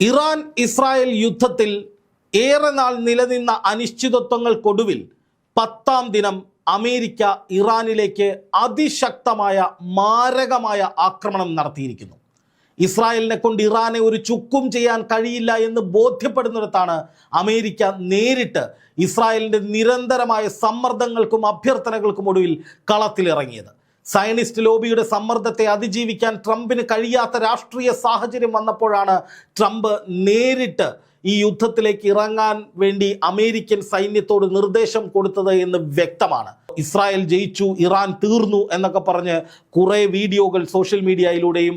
Iran Israel യുദ്ധത്തിൽ ഏറെ നാൾ നിലനിന്ന അനിശ്ചിതത്വങ്ങൾക്കൊടുവിൽ പത്താം ദിനം അമേരിക്ക ഇറാനിലേക്ക് അതിശക്തമായ മാരകമായ ആക്രമണം നടത്തിയിരിക്കുന്നു. ഇസ്രായേലിനെ കൊണ്ട് ഇറാനെ ഒരു ചുക്കും ചെയ്യാൻ കഴിയില്ല എന്ന് ബോധ്യപ്പെടുന്നിടത്താണ് അമേരിക്ക നേരിട്ട് ഇസ്രായേലിന്റെ നിരന്തരമായ സമ്മർദ്ദങ്ങൾക്കും അഭ്യർത്ഥനകൾക്കും ഒടുവിൽ കളത്തിലിറങ്ങിയത്. സയനിസ്റ്റ് ലോബിയുടെ സമ്മർദ്ദത്തെ അതിജീവിക്കാൻ ട്രംപിന് കഴിയാത്ത രാഷ്ട്രീയ സാഹചര്യം വന്നപ്പോഴാണ് ട്രംപ് നേരിട്ട് ഈ യുദ്ധത്തിലേക്ക് ഇറങ്ങാൻ വേണ്ടി അമേരിക്കൻ സൈന്യത്തോട് നിർദ്ദേശം കൊടുത്തത് എന്ന് വ്യക്തമാണ്. ഇസ്രായേൽ ജയിച്ചു ഇറാൻ തീർന്നു എന്നൊക്കെ പറഞ്ഞ് കുറേ വീഡിയോകൾ സോഷ്യൽ മീഡിയയിലൂടെയും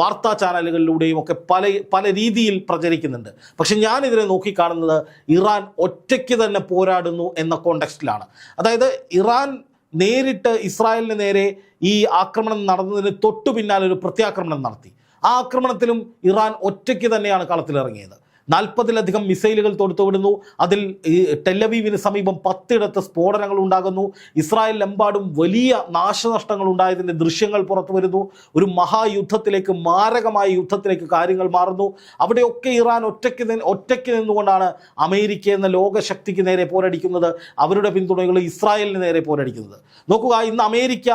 വാർത്താ ചാനലുകളിലൂടെയും ഒക്കെ പല പല രീതിയിൽ പ്രചരിക്കുന്നുണ്ട്. പക്ഷെ ഞാൻ ഇതിനെ നോക്കിക്കാണുന്നത് ഇറാൻ ഒറ്റയ്ക്ക് തന്നെ പോരാടുന്നു എന്ന കോണ്ടെക്സ്റ്റിലാണ് അതായത് ഇറാൻ നേരിട്ട് ഇസ്രായേലിന് നേരെ ഈ ആക്രമണം നടന്നതിന് തൊട്ടു പിന്നാലെ ഒരു പ്രത്യാക്രമണം നടത്തി. ആ ആക്രമണത്തിലും ഇറാൻ ഒറ്റയ്ക്ക് തന്നെയാണ് കളത്തിലിറങ്ങിയത്. നാൽപ്പതിലധികം മിസൈലുകൾ തൊടുത്തുവിടുന്നു. അതിൽ ഈ ടെല്ലവീവിന് സമീപം പത്തിടത്ത് സ്ഫോടനങ്ങൾ ഉണ്ടാകുന്നു ഇസ്രായേലിലെമ്പാടും വലിയ നാശനഷ്ടങ്ങൾ ഉണ്ടായതിന്റെ ദൃശ്യങ്ങൾ പുറത്തു വരുന്നു ഒരു മഹായുദ്ധത്തിലേക്ക് മാരകമായ യുദ്ധത്തിലേക്ക് കാര്യങ്ങൾ മാറുന്നു. അവിടെയൊക്കെ ഇറാൻ ഒറ്റയ്ക്ക് ഒറ്റയ്ക്ക് നിന്നുകൊണ്ടാണ് അമേരിക്ക എന്ന ലോകശക്തിക്ക് നേരെ പോരടിക്കുന്നത്. അവരുടെ പിന്തുണകൾ ഇസ്രായേലിന് നേരെ പോരടിക്കുന്നത്. നോക്കുക ഇന്ന് അമേരിക്ക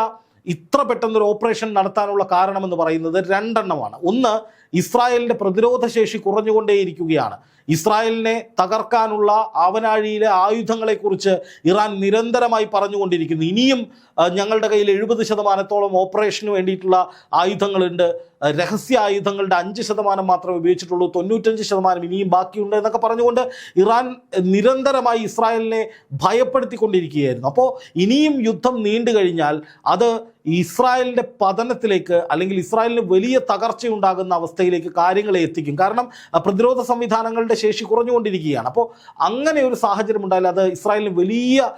ഇത്ര പെട്ടെന്നൊരു ഓപ്പറേഷൻ നടത്താനുള്ള കാരണമെന്ന് പറയുന്നത് രണ്ടെണ്ണമാണ്. ഒന്ന് ഇസ്രായേലിന്റെ പ്രതിരോധ ശേഷി കുറഞ്ഞുകൊണ്ടേയിരിക്കുകയാണ്. ഇസ്രായേലിനെ തകർക്കാനുള്ള ആവനാഴിയിലെ ആയുധങ്ങളെക്കുറിച്ച് ഇറാൻ നിരന്തരമായി പറഞ്ഞുകൊണ്ടിരിക്കുന്നു. ഇനിയും ഞങ്ങളുടെ കയ്യിൽ എഴുപത് ശതമാനത്തോളം ഓപ്പറേഷന് വേണ്ടിയിട്ടുള്ള ആയുധങ്ങളുണ്ട്. രഹസ്യ ആയുധങ്ങളുടെ അഞ്ച് ശതമാനം മാത്രമേ ഉപയോഗിച്ചിട്ടുള്ളൂ. തൊണ്ണൂറ്റഞ്ച് ശതമാനം ഇനിയും ബാക്കിയുണ്ട് എന്നൊക്കെ പറഞ്ഞുകൊണ്ട് ഇറാൻ നിരന്തരമായി ഇസ്രായേലിനെ ഭയപ്പെടുത്തിക്കൊണ്ടിരിക്കുകയായിരുന്നു. അപ്പോൾ ഇനിയും യുദ്ധം നീണ്ടു കഴിഞ്ഞാൽ അത് ഇസ്രായേലിന്റെ പതനത്തിലേക്ക് അല്ലെങ്കിൽ ഇസ്രായേലിന് വലിയ തകർച്ചയുണ്ടാകുന്ന അവസ്ഥയിലേക്ക് കാര്യങ്ങളെ എത്തിക്കും. കാരണം പ്രതിരോധ സംവിധാനങ്ങളുടെ ശേഷി കുറഞ്ഞുകൊണ്ടിരിക്കുകയാണ്. അപ്പോൾ അങ്ങനെ ഒരു സാഹചര്യം ഉണ്ടായാൽ അത് ഇസ്രായേലിന് വലിയ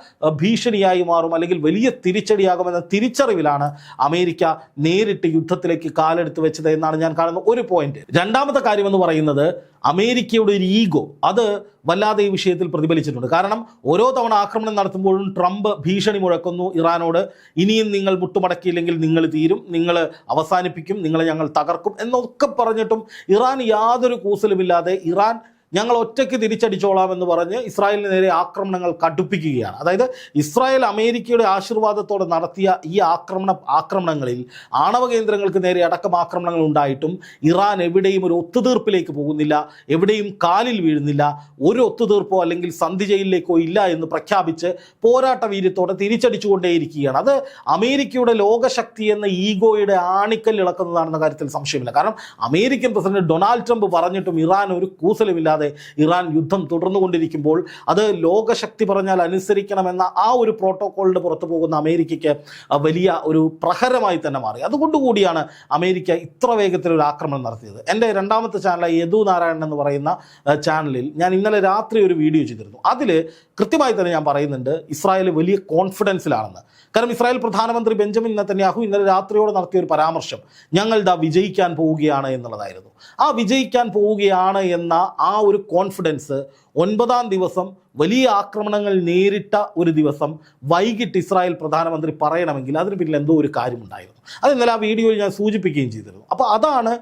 ഭീഷണിയായി മാറും അല്ലെങ്കിൽ വലിയ തിരിച്ചടിയാകുമെന്ന തിരിച്ചറിവിലാണ് അമേരിക്ക നേരിട്ട് യുദ്ധത്തിലേക്ക് കാലെടുത്ത് വെച്ചത് എന്നാണ് ഞാൻ കാണുന്ന ഒരു പോയിന്റ്. രണ്ടാമത്തെ കാര്യമെന്ന് പറയുന്നത് അമേരിക്കയുടെ ഒരു ഈഗോ അത് വല്ലാതെ ഈ വിഷയത്തിൽ പ്രതിഫലിച്ചിട്ടുണ്ട്. കാരണം ഓരോ തവണ ആക്രമണം നടത്തുമ്പോഴും ട്രംപ് ഭീഷണി മുഴക്കുന്നു ഇറാനോട്. ഇനിയും നിങ്ങൾ മുട്ടുമടക്കിയില്ലെങ്കിൽ നിങ്ങൾ തീരും നിങ്ങൾ അവസാനിപ്പിക്കും നിങ്ങളെ ഞങ്ങൾ തകർക്കും എന്നൊക്കെ പറഞ്ഞിട്ടും ഇറാൻ യാതൊരു കൂസലുമില്ലാതെ ഇറാൻ ഞങ്ങൾ ഒറ്റയ്ക്ക് തിരിച്ചടിച്ചോളാം എന്ന് പറഞ്ഞ് ഇസ്രായേലിന് നേരെ ആക്രമണങ്ങൾ കടുപ്പിക്കുകയാണ്. അതായത് ഇസ്രായേൽ അമേരിക്കയുടെ ആശീർവാദത്തോടെ നടത്തിയ ഈ ആക്രമണ ആക്രമണങ്ങളിൽ ആണവ കേന്ദ്രങ്ങൾക്ക് നേരെ അടക്കം ആക്രമണങ്ങൾ ഉണ്ടായിട്ടും ഇറാൻ എവിടെയും ഒരു ഒത്തുതീർപ്പിലേക്ക് പോകുന്നില്ല എവിടെയും കാലിൽ വീഴുന്നില്ല ഒരു ഒത്തുതീർപ്പോ അല്ലെങ്കിൽ സന്ധി ജയിലിലേക്കോ ഇല്ല എന്ന് പ്രഖ്യാപിച്ച് പോരാട്ട വീര്യത്തോടെ തിരിച്ചടിച്ചുകൊണ്ടേയിരിക്കുകയാണ്. അത് അമേരിക്കയുടെ ലോകശക്തി എന്ന ഈഗോയുടെ ആണിക്കൽ ഇളക്കുന്നതാണെന്ന കാര്യത്തിൽ സംശയമില്ല. കാരണം അമേരിക്കൻ പ്രസിഡന്റ് ഡൊണാൾഡ് ട്രംപ് പറഞ്ഞിട്ടും ഇറാൻ ഒരു കൂസലുമില്ലാതെ ഇറാൻ യുദ്ധം തുടർന്നുകൊണ്ടിരിക്കുമ്പോൾ അത് ലോകശക്തി പറഞ്ഞാൽ അനുസരിക്കണമെന്ന ആ ഒരു പ്രോട്ടോകോളിന് പുറത്തു പോകുന്ന അമേരിക്കയ്ക്ക് വലിയ ഒരു പ്രഹരമായി തന്നെ മാറി. അതുകൊണ്ടുകൂടിയാണ് അമേരിക്ക ഇത്ര വേഗത്തിൽ ഒരു ആക്രമണം നടത്തിയത്. എന്റെ രണ്ടാമത്തെ ചാനലായ യദു നാരായണൻ എന്ന് പറയുന്ന ചാനലിൽ ഞാൻ ഇന്നലെ രാത്രി ഒരു വീഡിയോ ചെയ്തിരുന്നു. അതിൽ കൃത്യമായി തന്നെ ഞാൻ പറയുന്നുണ്ട് ഇസ്രായേൽ വലിയ കോൺഫിഡൻസിലാണെന്ന്. കാരണം ഇസ്രായേൽ പ്രധാനമന്ത്രി ബെഞ്ചമിൻ നെത്തന്യാഹു ഇന്നലെ രാത്രിയോടെ നടത്തിയ ഒരു പരാമർശം ഞങ്ങൾ ദാ വിജയിക്കാൻ പോവുകയാണ് എന്നുള്ളതായിരുന്നു. ആ വിജയിക്കാൻ പോവുകയാണ് എന്ന ആ ഒരു കോൺഫിഡൻസ് ഒൻപതാം ദിവസം വലിയ ആക്രമണങ്ങൾ നേരിട്ട ഒരു ദിവസം വൈകിട്ട് ഇസ്രായേൽ പ്രധാനമന്ത്രി പറയണമെങ്കിൽ അതിന് പിന്നിൽ എന്തോ ഒരു കാര്യമുണ്ടായിരുന്നു. അത് ഇന്നലെ ആ വീഡിയോയിൽ ഞാൻ സൂചിപ്പിക്കുകയും ചെയ്തിരുന്നു. അപ്പോൾ അതാണ്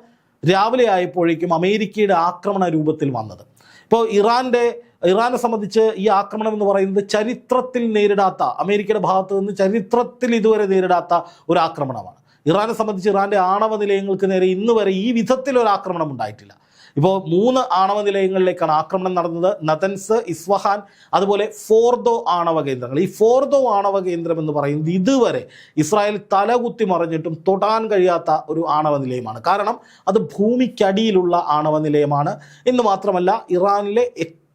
രാവിലെ ആയപ്പോഴേക്കും അമേരിക്കയുടെ ആക്രമണ രൂപത്തിൽ വന്നത്. ഇപ്പോൾ ഇറാന്റെ ഇറാനെ സംബന്ധിച്ച് ഈ ആക്രമണം എന്ന് പറയുന്നത് ചരിത്രത്തിൽ നേരിടാത്ത അമേരിക്കയുടെ ഭാഗത്ത് നിന്ന് ചരിത്രത്തിൽ ഇതുവരെ നേരിടാത്ത ഒരു ആക്രമണമാണ്. ഇറാനെ സംബന്ധിച്ച് ഇറാന്റെ ആണവ നിലയങ്ങൾക്ക് നേരെ ഇന്ന് വരെ ഈ വിധത്തിൽ ഒരു ആക്രമണം ഉണ്ടായിട്ടില്ല. ഇപ്പോൾ മൂന്ന് ആണവ നിലയങ്ങളിലേക്കാണ് ആക്രമണം നടന്നത്. നതൻസ് ഇസ്വഹാൻ അതുപോലെ ഫോർദോ ആണവ കേന്ദ്രങ്ങൾ. ഈ ഫോർദോ ആണവ കേന്ദ്രം എന്ന് പറയുന്നത് ഇതുവരെ ഇസ്രായേൽ തലകുത്തി മറിഞ്ഞിട്ടും തൊടാൻ കഴിയാത്ത ഒരു ആണവ നിലയമാണ്. കാരണം അത് ഭൂമിക്കടിയിലുള്ള ആണവ നിലയമാണ്. എന്ന് മാത്രമല്ല ഇറാനിലെ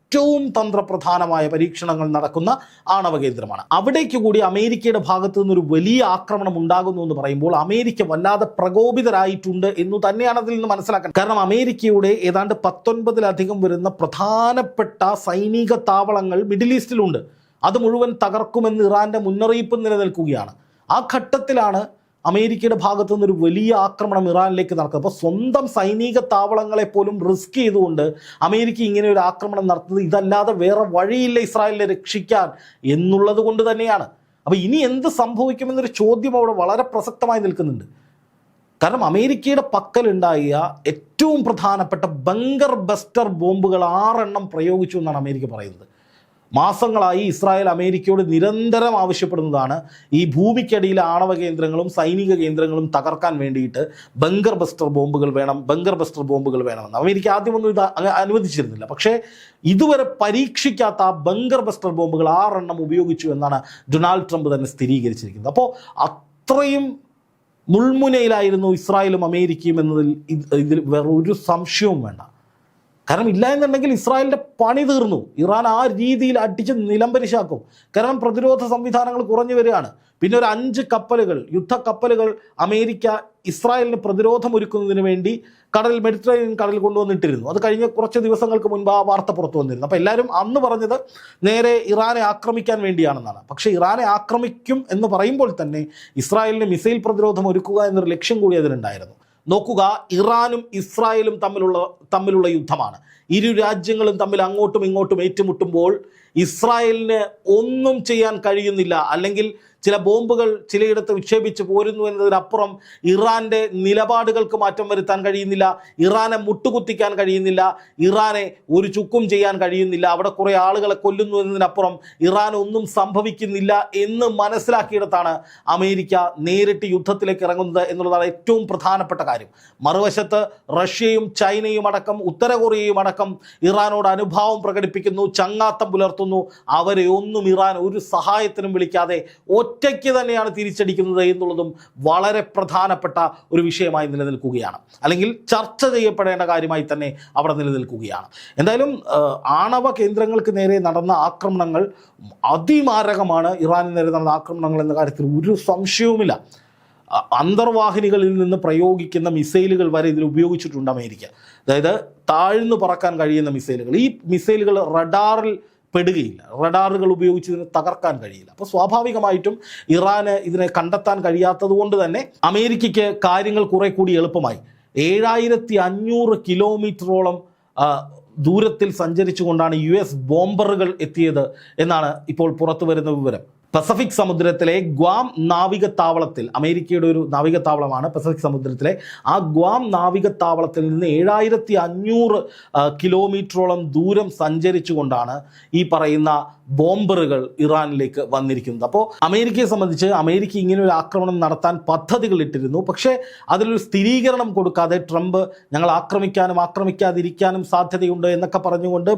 ഏറ്റവും തന്ത്രപ്രധാനമായ പരീക്ഷണങ്ങൾ നടക്കുന്ന ആണവ കേന്ദ്രമാണ് അവിടേക്ക് കൂടി അമേരിക്കയുടെ ഭാഗത്തു നിന്നൊരു വലിയ ആക്രമണം ഉണ്ടാകുന്നു എന്ന് പറയുമ്പോൾ അമേരിക്ക വല്ലാതെ പ്രകോപിതരായിട്ടുണ്ട് എന്ന് തന്നെയാണ് അതിൽ നിന്ന് മനസ്സിലാക്കാൻ. കാരണം അമേരിക്കയുടെ ഏതാണ്ട് പത്തൊൻപതിലധികം വരുന്ന പ്രധാനപ്പെട്ട സൈനിക താവളങ്ങൾ മിഡിൽ ഈസ്റ്റിലുണ്ട്. അത് മുഴുവൻ തകർക്കുമെന്ന് ഇറാന്റെ മുന്നറിയിപ്പ് നിലനിൽക്കുകയാണ്. ആ ഘട്ടത്തിലാണ് അമേരിക്കയുടെ ഭാഗത്തു നിന്നൊരു വലിയ ആക്രമണം ഇറാനിലേക്ക് നടക്കുന്നത്. അപ്പോൾ സ്വന്തം സൈനിക താവളങ്ങളെ പോലും റിസ്ക് ചെയ്തുകൊണ്ട് അമേരിക്ക ഇങ്ങനെ ഒരു ആക്രമണം നടത്തുന്നത് ഇതല്ലാതെ വേറെ വഴിയില്ല ഇസ്രായേലിനെ രക്ഷിക്കാൻ എന്നുള്ളത് കൊണ്ട് തന്നെയാണ്. അപ്പോൾ ഇനി എന്ത് സംഭവിക്കുമെന്നൊരു ചോദ്യം അവിടെ വളരെ പ്രസക്തമായി നിൽക്കുന്നുണ്ട്. കാരണം അമേരിക്കയുടെ പക്കലുണ്ടായ ഏറ്റവും പ്രധാനപ്പെട്ട ബങ്കർ ബസ്റ്റർ ബോംബുകൾ ആറെണ്ണം പ്രയോഗിച്ചു എന്നാണ് അമേരിക്ക പറയുന്നത്. മാസങ്ങളായി ഇസ്രായേൽ അമേരിക്കയോട് നിരന്തരം ആവശ്യപ്പെടുന്നതാണ് ഈ ഭൂമിക്കടിയിലെ ആണവ കേന്ദ്രങ്ങളും സൈനിക കേന്ദ്രങ്ങളും തകർക്കാൻ വേണ്ടിയിട്ട് ബങ്കർ ബസ്റ്റർ ബോംബുകൾ വേണം ബങ്കർ ബസ്റ്റർ ബോംബുകൾ വേണമെന്ന്. അമേരിക്ക ആദ്യമൊന്നും ഇത് അനുവദിച്ചിരുന്നില്ല. പക്ഷേ ഇതുവരെ പരീക്ഷിക്കാത്ത ആ ബങ്കർ ബസ്റ്റർ ബോംബുകൾ ആറെണ്ണം ഉപയോഗിച്ചു എന്നാണ് ഡൊണാൾഡ് ട്രംപ് തന്നെ സ്ഥിരീകരിച്ചിരിക്കുന്നത്. അപ്പോൾ അത്രയും മുൾമുനയിലായിരുന്നു ഇസ്രായേലും അമേരിക്കയും എന്നതിൽ ഇത് ഇതിൽ വേറെ ഒരു സംശയവും വേണ്ട. കാരണം ഇല്ല എന്നുണ്ടെങ്കിൽ ഇസ്രായേലിന്റെ പണി തീർന്നു. ഇറാൻ ആ രീതിയിൽ അടിച്ച് നിലംപരിശാക്കും. കാരണം പ്രതിരോധ സംവിധാനങ്ങൾ കുറഞ്ഞു വരികയാണ്. പിന്നെ ഒരു അഞ്ച് കപ്പലുകൾ യുദ്ധ കപ്പലുകൾ അമേരിക്ക ഇസ്രായേലിന് പ്രതിരോധം ഒരുക്കുന്നതിന് വേണ്ടി കടൽ മെഡിറ്ററേനിയൻ കടൽ കൊണ്ടുവന്നിട്ടിരുന്നു. അത് കഴിഞ്ഞ കുറച്ച് ദിവസങ്ങൾക്ക് മുൻപ് ആ വാർത്ത പുറത്തു വന്നിരുന്നു. അപ്പോൾ എല്ലാവരും അന്ന് പറഞ്ഞത് നേരെ ഇറാനെ ആക്രമിക്കാൻ വേണ്ടിയാണെന്നാണ്. പക്ഷേ ഇറാനെ ആക്രമിക്കും എന്ന് പറയുമ്പോൾ തന്നെ ഇസ്രായേലിന് മിസൈൽ പ്രതിരോധം ഒരുക്കുക എന്നൊരു ലക്ഷ്യം കൂടി അതിനുണ്ടായിരുന്നു നോക്കുക ഇറാനും ഇസ്രായേലും തമ്മിലുള്ള തമ്മിലുള്ള യുദ്ധമാണ്. ഇരു രാജ്യങ്ങളും തമ്മിൽ അങ്ങോട്ടും ഇങ്ങോട്ടും ഏറ്റുമുട്ടുമ്പോൾ ഇസ്രായേലിന് ഒന്നും ചെയ്യാൻ കഴിയുന്നില്ല. അല്ലെങ്കിൽ ചില ബോംബുകൾ ചിലയിടത്ത് വിക്ഷേപിച്ച് പോരുന്നു എന്നതിനപ്പുറം ഇറാന്റെ നിലപാടുകൾക്ക് മാറ്റം വരുത്താൻ കഴിയുന്നില്ല ഇറാനെ മുട്ടുകുത്തിക്കാൻ കഴിയുന്നില്ല ഇറാനെ ഒരു ചുക്കും ചെയ്യാൻ കഴിയുന്നില്ല അവിടെ കുറേ ആളുകളെ കൊല്ലുന്നു എന്നതിനപ്പുറം ഇറാൻ ഒന്നും സംഭവിക്കുന്നില്ല എന്ന് മനസ്സിലാക്കിയിടത്താണ് അമേരിക്ക നേരിട്ട് യുദ്ധത്തിലേക്ക് ഇറങ്ങുന്നത് എന്നുള്ളതാണ് ഏറ്റവും പ്രധാനപ്പെട്ട കാര്യം. മറുവശത്ത് റഷ്യയും ചൈനയും അടക്കം ഉത്തര കൊറിയയും അടക്കം ഇറാനോട് അനുഭാവം പ്രകടിപ്പിക്കുന്നു ചങ്ങാത്തം പുലർത്തുന്നു. അവരെ ഒന്നും ഇറാൻ ഒരു സഹായത്തിനും വിളിക്കാതെ ഒറ്റയ്ക്ക് തന്നെയാണ് തിരിച്ചടിക്കുന്നത് എന്നുള്ളതും വളരെ പ്രധാനപ്പെട്ട ഒരു വിഷയമായി നിലനിൽക്കുകയാണ്. അല്ലെങ്കിൽ ചർച്ച ചെയ്യപ്പെടേണ്ട കാര്യമായി തന്നെ അവിടെ നിലനിൽക്കുകയാണ്. എന്തായാലും ആണവ കേന്ദ്രങ്ങൾക്ക് നേരെ നടന്ന ആക്രമണങ്ങൾ അതിമാരകമാണ്. ഇറാന് നേരെ നടന്ന ആക്രമണങ്ങൾ എന്ന കാര്യത്തിൽ ഒരു സംശയവുമില്ല. അന്തർവാഹിനികളിൽ നിന്ന് പ്രയോഗിക്കുന്ന മിസൈലുകൾ വരെ ഇതിൽ ഉപയോഗിച്ചിട്ടുണ്ട് അമേരിക്ക. അതായത് താഴ്ന്നു പറക്കാൻ കഴിയുന്ന മിസൈലുകൾ. ഈ മിസൈലുകൾ റഡാറിൽ പെടുകയില്ല. റഡാറുകൾ ഉപയോഗിച്ച് ഇതിനെ തകർക്കാൻ കഴിയില്ല. അപ്പോൾ സ്വാഭാവികമായിട്ടും ഇറാന് ഇതിനെ കണ്ടെത്താൻ കഴിയാത്തത് കൊണ്ട് തന്നെ അമേരിക്കയ്ക്ക് കാര്യങ്ങൾ കുറെ കൂടി എളുപ്പമായി. ഏഴായിരത്തി അഞ്ഞൂറ് കിലോമീറ്ററോളം ദൂരത്തിൽ സഞ്ചരിച്ചുകൊണ്ടാണ് യു എസ് ബോംബറുകൾ എത്തിയത് എന്നാണ് ഇപ്പോൾ പുറത്തു വരുന്ന വിവരം. പസഫിക് സമുദ്രത്തിലെ ഗ്വാം നാവിക താവളത്തിൽ അമേരിക്കയുടെ ഒരു നാവിക താവളമാണ് പസഫിക് സമുദ്രത്തിലെ. ആ ഗ്വാം നാവിക താവളത്തിൽ നിന്ന് ഏഴായിരത്തി അഞ്ഞൂറ് കിലോമീറ്ററോളം ദൂരം സഞ്ചരിച്ചുകൊണ്ടാണ് ഈ പറയുന്ന ബോംബറുകൾ ഇറാനിലേക്ക് വന്നിരിക്കുന്നത്. അപ്പോൾ അമേരിക്കയെ സംബന്ധിച്ച് അമേരിക്ക ഇങ്ങനെ ഒരു ആക്രമണം നടത്താൻ പദ്ധതികൾ ഇട്ടിരുന്നു. പക്ഷേ അതിലൊരു സ്ഥിരീകരണം കൊടുക്കാതെ ട്രംപ് ഞങ്ങൾ ആക്രമിക്കാനും ആക്രമിക്കാതിരിക്കാനും സാധ്യതയുണ്ട് എന്നൊക്കെ പറഞ്ഞുകൊണ്ട്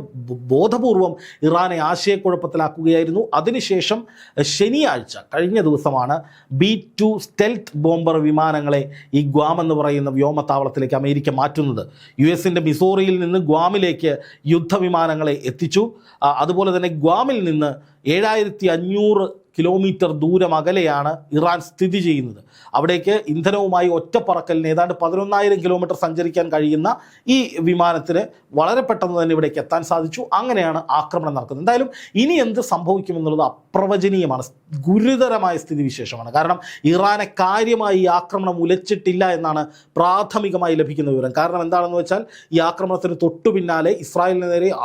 ബോധപൂർവം ഇറാനെ ആശയക്കുഴപ്പത്തിലാക്കുകയായിരുന്നു. അതിനുശേഷം ശനിയാഴ്ച കഴിഞ്ഞ ദിവസമാണ് ബി ടു സ്റ്റെൽത്ത് ബോംബർ വിമാനങ്ങളെ ഈ ഗ്വാം എന്ന് പറയുന്ന വ്യോമത്താവളത്തിലേക്ക് അമേരിക്ക മാറ്റുന്നത്. യു എസിന്റെ മിസോറിയിൽ നിന്ന് ഗ്വാമിലേക്ക് യുദ്ധവിമാനങ്ങളെ എത്തിച്ചു. അതുപോലെ തന്നെ ഗ്വാമിൽ നിന്ന് ഏഴായിരത്തി അഞ്ഞൂറ് കിലോമീറ്റർ ദൂരം അകലെയാണ് ഇറാൻ സ്ഥിതി ചെയ്യുന്നത്. അവിടേക്ക് ഇന്ധനവുമായി ഒറ്റപ്പറക്കലിന് ഏതാണ്ട് പതിനൊന്നായിരം കിലോമീറ്റർ സഞ്ചരിക്കാൻ കഴിയുന്ന ഈ വിമാനത്തിന് വളരെ പെട്ടെന്ന് തന്നെ ഇവിടേക്ക് എത്താൻ സാധിച്ചു. അങ്ങനെയാണ് ആക്രമണം നടക്കുന്നത്. എന്തായാലും ഇനി എന്ത് സംഭവിക്കുമെന്നുള്ളത് അപ്രവചനീയമാണ്. ഗുരുതരമായ സ്ഥിതിവിശേഷമാണ്. കാരണം ഇറാനെ കാര്യമായി ഈ ആക്രമണം ഉലച്ചിട്ടില്ല എന്നാണ് പ്രാഥമികമായി ലഭിക്കുന്ന വിവരം. കാരണം എന്താണെന്ന് വെച്ചാൽ ഈ ആക്രമണത്തിന് തൊട്ടു പിന്നാലെ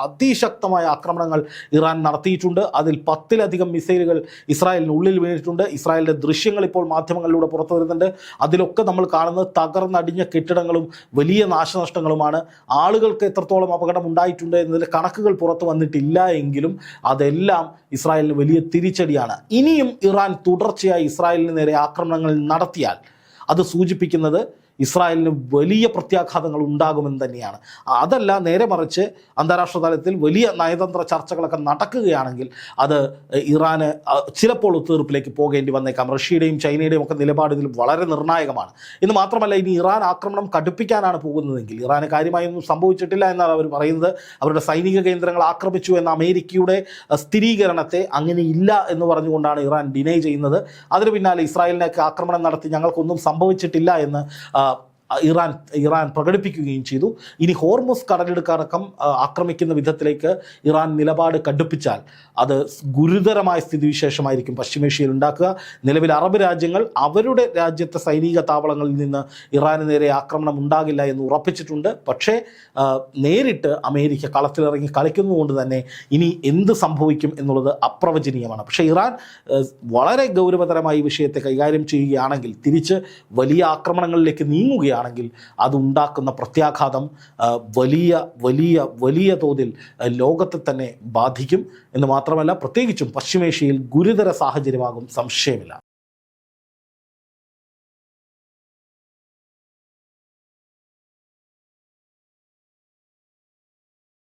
അതിശക്തമായ ആക്രമണങ്ങൾ ഇറാൻ നടത്തിയിട്ടുണ്ട്. അതിൽ പത്തിലധികം മിസൈലുകൾ ഇസ്രായേലിനുള്ളിൽ വീണിട്ടുണ്ട്. ഇസ്രായേലിന്റെ ദൃശ്യങ്ങൾ ഇപ്പോൾ മാധ്യമങ്ങളിലൂടെ പുറത്തു വരുന്നുണ്ട്. അതിലൊക്കെ നമ്മൾ കാണുന്നത് തകർന്നടിഞ്ഞ കെട്ടിടങ്ങളും വലിയ നാശനഷ്ടങ്ങളുമാണ്. ആളുകൾക്ക് എത്രത്തോളം അപകടം ഉണ്ടായിട്ടുണ്ട് എന്നതിൽ കണക്കുകൾ പുറത്തു വന്നിട്ടില്ല എങ്കിലും അതെല്ലാം ഇസ്രായേലിന് വലിയ തിരിച്ചടിയാണ്. ഇനിയും ഇറാൻ തുടർച്ചയായി ഇസ്രായേലിന് നേരെ ആക്രമണങ്ങൾ നടത്തിയാൽ അത് സൂചിപ്പിക്കുന്നത് ഇസ്രായേലിന് വലിയ പ്രത്യാഘാതങ്ങൾ ഉണ്ടാകുമെന്ന് തന്നെയാണ്. അതല്ല നേരെ മറിച്ച് അന്താരാഷ്ട്ര തലത്തിൽ വലിയ നയതന്ത്ര ചർച്ചകളൊക്കെ നടക്കുകയാണെങ്കിൽ അത് ഇറാന് ചിലപ്പോൾ ഒത്തുതീർപ്പിലേക്ക് പോകേണ്ടി വന്നേക്കാം. റഷ്യയുടെയും ചൈനയുടെയും ഒക്കെ നിലപാട് ഇതിൽ വളരെ നിർണായകമാണ്. ഇന്ന് മാത്രമല്ല ഇനി ഇറാൻ ആക്രമണം കടുപ്പിക്കാനാണ് പോകുന്നതെങ്കിൽ ഇറാന് കാര്യമായൊന്നും സംഭവിച്ചിട്ടില്ല എന്നാണ് അവർ പറയുന്നത്. അവരുടെ സൈനിക കേന്ദ്രങ്ങൾ ആക്രമിച്ചു എന്ന അമേരിക്കയുടെ സ്ഥിരീകരണത്തെ അങ്ങനെ ഇല്ല എന്ന് പറഞ്ഞുകൊണ്ടാണ് ഇറാൻ ഡിനൈ ചെയ്യുന്നത്. അതിന് പിന്നാലെ ഇസ്രായേലിനൊക്കെ ആക്രമണം നടത്തി ഞങ്ങൾക്കൊന്നും സംഭവിച്ചിട്ടില്ല എന്ന് ഇറാൻ ഇറാൻ പ്രകടിപ്പിക്കുകയും ചെയ്തു. ഇനി ഹോർമുസ് കടലെടുക്കടക്കം ആക്രമിക്കുന്ന വിധത്തിലേക്ക് ഇറാൻ നിലപാട് കടുപ്പിച്ചാൽ അത് ഗുരുതരമായ സ്ഥിതിവിശേഷമായിരിക്കും പശ്ചിമേഷ്യയിൽ ഉണ്ടാക്കുക. നിലവിൽ അറബ് രാജ്യങ്ങൾ അവരുടെ രാജ്യത്തെ സൈനിക താവളങ്ങളിൽ നിന്ന് ഇറാന് നേരെ ആക്രമണം ഉണ്ടാകില്ല എന്ന് ഉറപ്പിച്ചിട്ടുണ്ട്. പക്ഷേ നേരിട്ട് അമേരിക്ക കളത്തിലിറങ്ങി കളിക്കുന്നതുകൊണ്ട് തന്നെ ഇനി എന്ത് സംഭവിക്കും എന്നുള്ളത് അപ്രവചനീയമാണ്. പക്ഷേ ഇറാൻ വളരെ ഗൗരവതരമായി ഈ വിഷയത്തെ കൈകാര്യം ചെയ്യുകയാണെങ്കിൽ തിരിച്ച് വലിയ ആക്രമണങ്ങളിലേക്ക് നീങ്ങുകയാണെങ്കിൽ അതുണ്ടാക്കുന്ന പ്രത്യാഘാതം വലിയ വലിയ വലിയ തോതിൽ ലോകത്തെ തന്നെ ബാധിക്കും എന്ന് മാത്രമല്ല പ്രത്യേകിച്ചും പശ്ചിമേഷ്യയിൽ ഗുരുതര സാഹചര്യമാകും സംശയമില്ല.